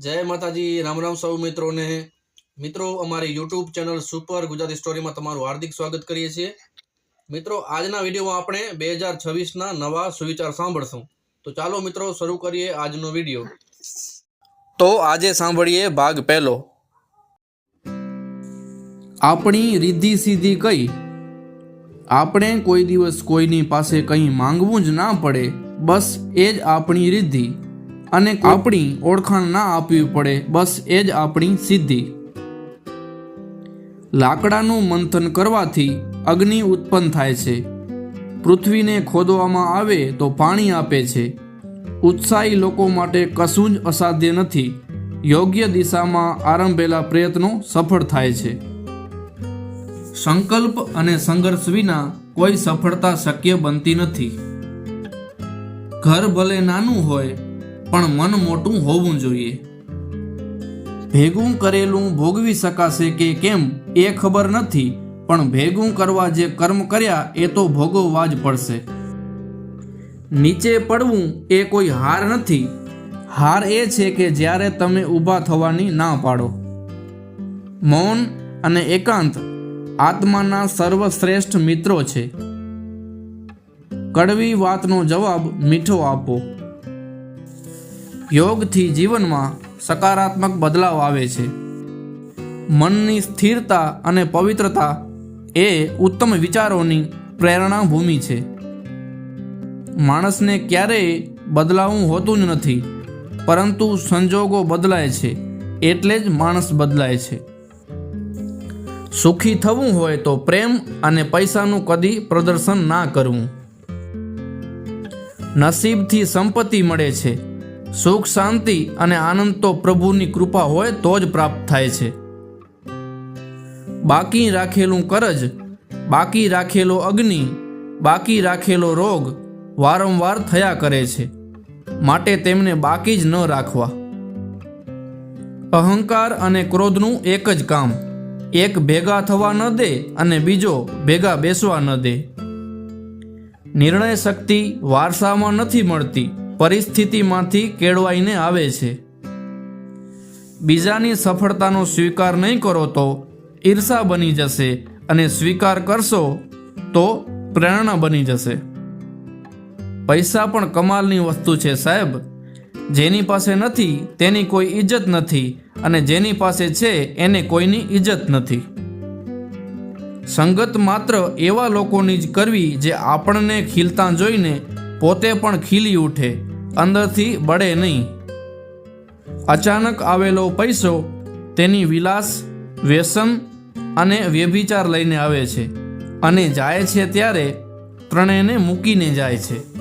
જય માતાજી, રામ રામ સૌ મિત્રોને. મિત્રો, અમારી યુટ્યુબ ચેનલ સુપર ગુજરાતી સ્ટોરીમાં તમારું હાર્દિક સ્વાગત કરીએ છીએ. મિત્રો, આજના વિડીયોમાં આપણે બે હજાર છવ્વીસના નવા સુવિચાર સાંભળશું. તો ચાલો મિત્રો, શરૂ કરીએ આજનો વીડિયો. તો આજે સાંભળીએ ભાગ પહેલો. આપણી રીધી સીધી કઈ. આપણે કોઈ દિવસ કોઈની પાસે કંઈ માંગવું જ ના પડે. બસ એ જ આપણી રીધિ. અને આપણી ઓળખાણ ના આપવી પડે. બસ એ જ આપણી સિદ્ધિ. લાકડાનું મંથન કરવાથી અગ્નિ ઉત્પન્ન થાય છે. પૃથ્વીને ખોદવામાં આવે તો પાણી આપે છે. ઉત્સાહી લોકો માટે કશું જ અસાધ્ય નથી. યોગ્ય દિશામાં આરંભેલા પ્રયત્નો સફળ થાય છે. સંકલ્પ અને સંઘર્ષ વિના કોઈ સફળતા શક્ય બનતી નથી. ઘર ભલે નાનું હોય પણ મન મોટું હોવું જોઈએ. ભેગું કરેલું ભોગવી શકાશે કે કેમ એ ખબર નથી, પણ ભેગું કરવા જે કર્મ કર્યા એ તો ભોગવવા જ પડશે. નીચે પડવું એ કોઈ હાર નથી. હાર એ છે કે જ્યારે તમે ઊભા થવાની ના પાડો. મૌન અને એકાંત આત્માના સર્વશ્રેષ્ઠ મિત્રો છે. કડવી વાતનો જવાબ મીઠો આપો. યોગથી જીવનમાં સકારાત્મક બદલાવ આવે છે. મનની સ્થિરતા અને પવિત્રતા એ ઉત્તમ વિચારોની પ્રેરણા ભૂમિ છે. માણસને ક્યારેય બદલાવું હોતું જ નથી, પરંતુ સંજોગો બદલાય છે, એટલે જ માણસ બદલાય છે. સુખી થવું હોય તો પ્રેમ અને પૈસાનું કદી પ્રદર્શન ના કરવું. નસીબથી સંપત્તિ મળે છે સુખ, શાંતિ અને આનંદ તો પ્રભુની કૃપા હોય તો જ પ્રાપ્ત થાય છે. બાકી રાખેલું કરજ, બાકી રાખેલો અગ્નિ, બાકી રાખેલો રોગ વારંવાર થયા કરે છે. માટે તેમને બાકી જ ન રાખવા. અહંકાર અને ક્રોધનું એક જ કામ, એક ભેગા થવા ન દે અને બીજો ભેગા બેસવા ન દે. નિર્ણય શક્તિ વારસામાં નથી મળતી. પરિસ્થિતિમાંથી કેળવાઈને આવે છે. બીજાની સફળતાનો સ્વીકાર નહીં કરો તો ઈર્ષા બની જશે અને સ્વીકાર કરશો તો પ્રેરણા બની જશે. પૈસા પણ કમાલની વસ્તુ છે સાહેબ. જેની પાસે નથી તેની કોઈ ઇજ્જત નથી અને જેની પાસે છે એને કોઈની ઇજ્જત નથી. સંગત માત્ર એવા લોકોની જ કરવી જે આપણને ખીલતા જોઈને પોતે પણ ખીલી ઉઠે. અંદરથી બળે નહીં. અચાનક આવેલો પૈસો તેની વિલાસ, વ્યસન અને વ્યભિચાર લઈને આવે છે અને જાય છે ત્યારે ત્રણેયને મૂકીને જાય છે.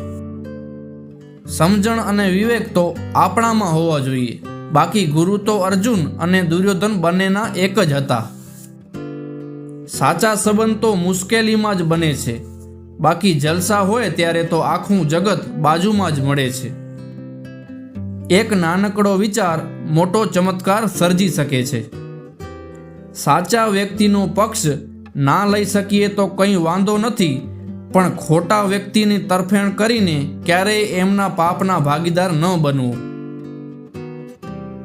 સમજણ અને વિવેક તો આપણામાં હોવા જોઈએ. બાકી ગુરુ તો અર્જુન અને દુર્યોધન બંનેના એક જ હતા. સાચા સંબંધ તો મુશ્કેલીમાં જ બને છે. બાકી જલસા હોય ત્યારે તો આખું જગત બાજુમાં જ મળે છે. એક નાનકડો વિચાર મોટો ચમત્કાર સર્જી શકે છે. સાચા વ્યક્તિનો પક્ષ ના લઈ શકીએ તો કંઈ વાંધો નથી, પણ ખોટા વ્યક્તિની તરફેણ કરીને ક્યારેય એમના પાપના ભાગીદાર ન બનવું.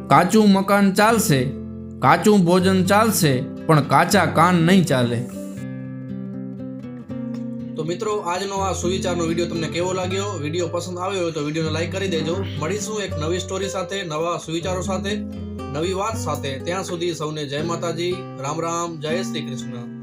કાચું મકાન ચાલશે, કાચું ભોજન ચાલશે, પણ કાચા કાન નહીં ચાલે. તો મિત્રો, આજનો આ સુવિચારનો વીડિયો તમને કેવો લાગ્યો? વીડિયો પસંદ આવ્યો હોય તો વિડીયોને લાઈક કરી દેજો. મળીશું એક નવી સ્ટોરી સાથે, નવા સુવિચારો સાથે, નવી વાત સાથે. ત્યાં સુધી સૌને જય માતાજી. રામ રામ. જય શ્રી કૃષ્ણ.